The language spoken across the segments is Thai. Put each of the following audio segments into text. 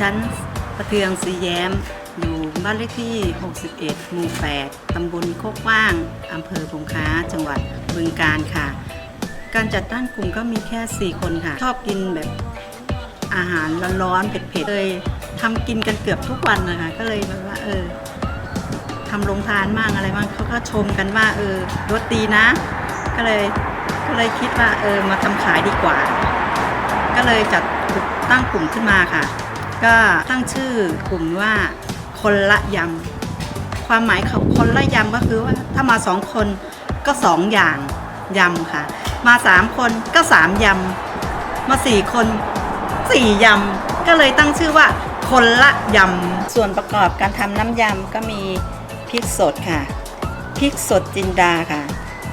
ฉันประเทืองสีแย้ม อยู่บ้านเลขที่ 61 หมู่ 8 ตำบลโคกว่าง อำเภอพงค้า จังหวัดบึงกาฬค่ะ การจัดตั้งกลุ่มก็มีแค่ 4 คนค่ะ ชอบกินแบบอาหารร้อนๆ เผ็ดๆ เลยทำกินกันเกือบทุกวันนะคะ ก็เลยแบบว่าเออทำโรงทานมั่งอะไรมั่งเขาก็ชมกันว่าเออรสดีนะ ก็เลยก็เลยคิดว่าเออมาทำขายดีกว่า ก็เลยจัด ตั้งกลุ่มขึ้นมาค่ะ ก็ตั้งชื่อกลุ่มว่าคนละยำ ความหมายของคนละยำก็คือว่าถ้ามาสองคนก็สองอย่างยำค่ะ มาสามคนก็สามยำ มาสี่คนสี่ยำ ก็เลยตั้งชื่อว่าคนละยำ ส่วนประกอบการทำน้ำยำก็มีพริกสดค่ะ พริกสดจินดาค่ะ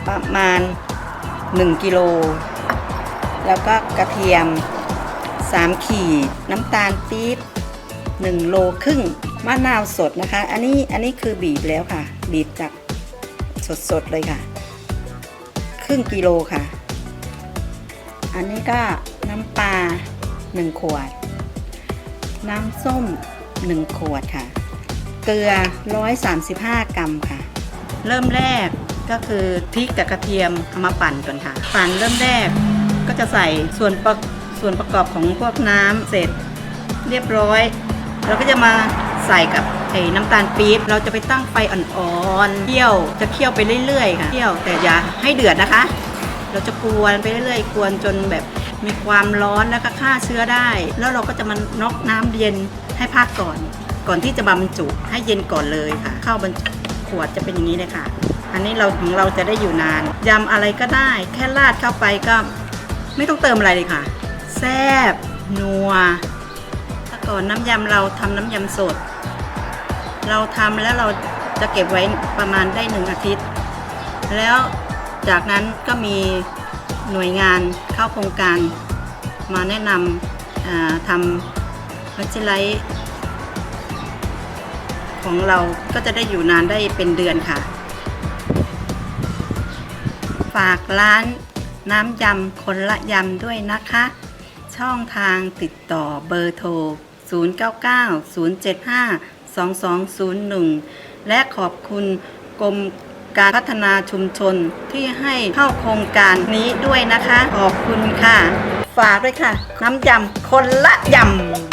ประมาณ 1 กิโล แล้วก็กระเทียม 3 ขีด น้ำตาลปี๊บ1โลครึ่งมะนาวสดนะคะ อันนี้อันนี้คือบีบแล้วค่ะ บีบจากสดๆเลยค่ะ ครึ่งกิโลค่ะ อันนี้ก็น้ำปลา1 ขวด น้ำส้ม 1 ขวดค่ะ เกลือ 135 กรัมค่ะ เริ่มแรกก็คือพริกกับกระเทียมเอามาปั่นก่อนค่ะ ปั่นเริ่มแรกก็จะใส่ส่วนประ ส่วนประกอบของพวกน้ำเสร็จเรียบร้อย เราก็จะมาใส่กับไอ้น้ำตาลปี๊บเราจะไปตั้งไฟอ่อนๆเคี่ยวจะเคี่ยวไปเรื่อยๆค่ะเคี่ยวแต่อย่าให้เดือดนะคะ เราจะกวนไปเรื่อยๆกวนจนแบบมีความร้อนแล้วก็ฆ่าเชื้อได้ แล้วเราก็จะมันน็อกน้ำเย็นให้พักก่อน ก่อนที่จะบรรจุให้เย็นก่อนเลยค่ะ เข้าบรรจุขวดจะเป็นอย่างนี้เลยค่ะ อันนี้เราของเราจะได้อยู่นานยำอะไรก็ได้ แค่ราดเข้าไปก็ไม่ต้องเติมอะไรเลยค่ะ แซ่บนัวถ้าก่อนน้ำยำเราทำน้ำยำสด เราทำแล้วเราจะเก็บไว้ประมาณได้หนึ่งอาทิตย์ แล้วจากนั้นก็มีหน่วยงานเข้าโครงการ มาแนะนำทำวัชิไลของเราก็จะได้อยู่นานได้เป็นเดือนค่ะ ฝากร้านน้ำยำคนละยำด้วยนะคะ ช่องทางติดต่อเบอร์โทร 0990752201 และขอบคุณกรมการพัฒนาชุมชนที่ให้เข้าโครงการนี้ด้วยนะคะ ขอบคุณค่ะ ฝากด้วยค่ะ น้ำยำคนละยำ